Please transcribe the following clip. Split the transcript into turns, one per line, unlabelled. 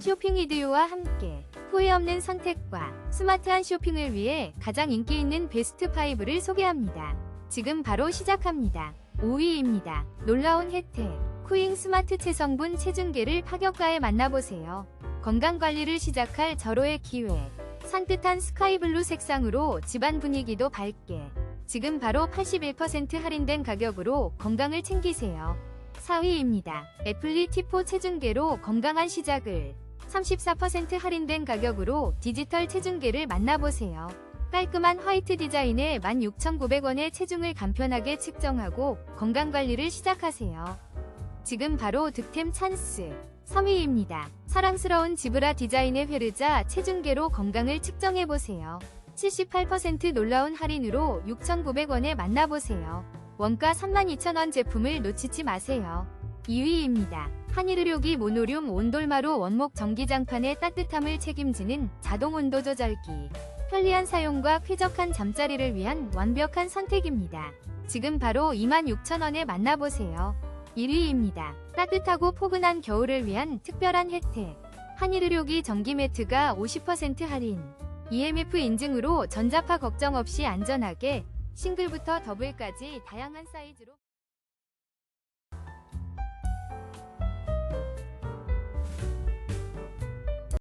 쇼핑 이디오와 함께 후회 없는 선택과 스마트한 쇼핑을 위해 가장 인기 있는 베스트 5를 소개합니다. 지금 바로 시작합니다. 5위입니다. 놀라운 혜택. 쿠잉 스마트 체성분 체중계를 파격가에 만나보세요. 건강관리를 시작할 절호의 기회. 산뜻한 스카이블루 색상으로 집안 분위기도 밝게. 지금 바로 81% 할인된 가격으로 건강을 챙기세요. 4위입니다. 애플리 T4 체중계로 건강한 시작을 34% 할인된 가격으로 디지털 체중계를 만나보세요. 깔끔한 화이트 디자인에 16,900원의 체중을 간편하게 측정하고 건강관리를 시작하세요. 지금 바로 득템 찬스. 3위입니다. 사랑스러운 지브라 디자인의 회르자 체중계로 건강을 측정해보세요. 78% 놀라운 할인으로 6,900원에 만나보세요. 원가 32,000원 제품을 놓치지 마세요. 2위입니다. 한일의료기 모노륨 온돌마루 원목 전기장판의 따뜻함을 책임지는 자동 온도 조절기. 편리한 사용과 쾌적한 잠자리를 위한 완벽한 선택입니다. 지금 바로 26,000원에 만나보세요. 1위입니다. 따뜻하고 포근한 겨울을 위한 특별한 혜택. 한일의료기 전기 매트가 50% 할인. EMF 인증으로 전자파 걱정 없이 안전하게 싱글부터 더블까지 다양한 사이즈로